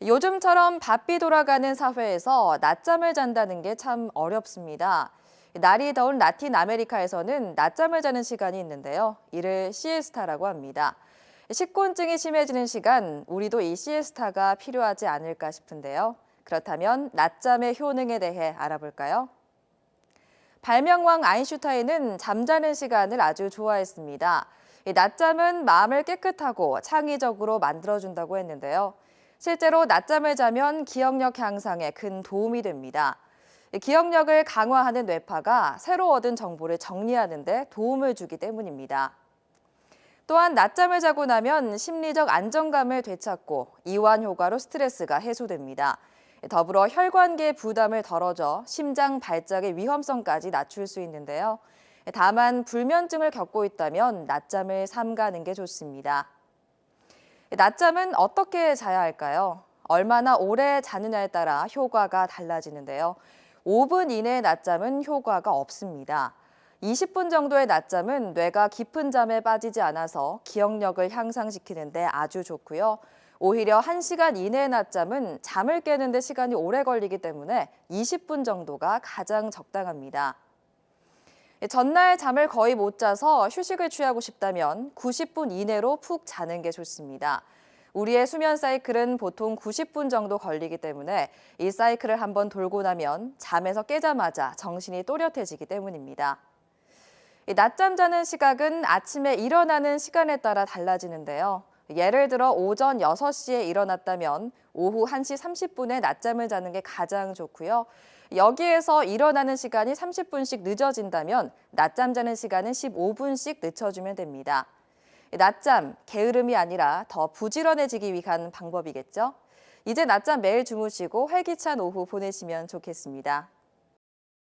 요즘처럼 바삐 돌아가는 사회에서 낮잠을 잔다는 게 참 어렵습니다. 날이 더운 라틴 아메리카에서는 낮잠을 자는 시간이 있는데요. 이를 시에스타라고 합니다. 식곤증이 심해지는 시간, 우리도 이 시에스타가 필요하지 않을까 싶은데요. 그렇다면 낮잠의 효능에 대해 알아볼까요? 발명왕 아인슈타인은 잠자는 시간을 아주 좋아했습니다. 이 낮잠은 마음을 깨끗하고 창의적으로 만들어준다고 했는데요. 실제로 낮잠을 자면 기억력 향상에 큰 도움이 됩니다. 이 기억력을 강화하는 뇌파가 새로 얻은 정보를 정리하는 데 도움을 주기 때문입니다. 또한 낮잠을 자고 나면 심리적 안정감을 되찾고 이완 효과로 스트레스가 해소됩니다. 더불어 혈관계 부담을 덜어줘 심장 발작의 위험성까지 낮출 수 있는데요. 다만 불면증을 겪고 있다면 낮잠을 삼가는 게 좋습니다. 낮잠은 어떻게 자야 할까요? 얼마나 오래 자느냐에 따라 효과가 달라지는데요. 5분 이내의 낮잠은 효과가 없습니다. 20분 정도의 낮잠은 뇌가 깊은 잠에 빠지지 않아서 기억력을 향상시키는데 아주 좋고요. 오히려 1시간 이내의 낮잠은 잠을 깨는데 시간이 오래 걸리기 때문에 20분 정도가 가장 적당합니다. 전날 잠을 거의 못 자서 휴식을 취하고 싶다면 90분 이내로 푹 자는 게 좋습니다. 우리의 수면 사이클은 보통 90분 정도 걸리기 때문에 이 사이클을 한번 돌고 나면 잠에서 깨자마자 정신이 또렷해지기 때문입니다. 이 낮잠 자는 시각은 아침에 일어나는 시간에 따라 달라지는데요. 예를 들어 오전 6시에 일어났다면 오후 1시 30분에 낮잠을 자는 게 가장 좋고요. 여기에서 일어나는 시간이 30분씩 늦어진다면 낮잠 자는 시간은 15분씩 늦춰주면 됩니다. 낮잠, 게으름이 아니라 더 부지런해지기 위한 방법이겠죠. 이제 낮잠 매일 주무시고 활기찬 오후 보내시면 좋겠습니다.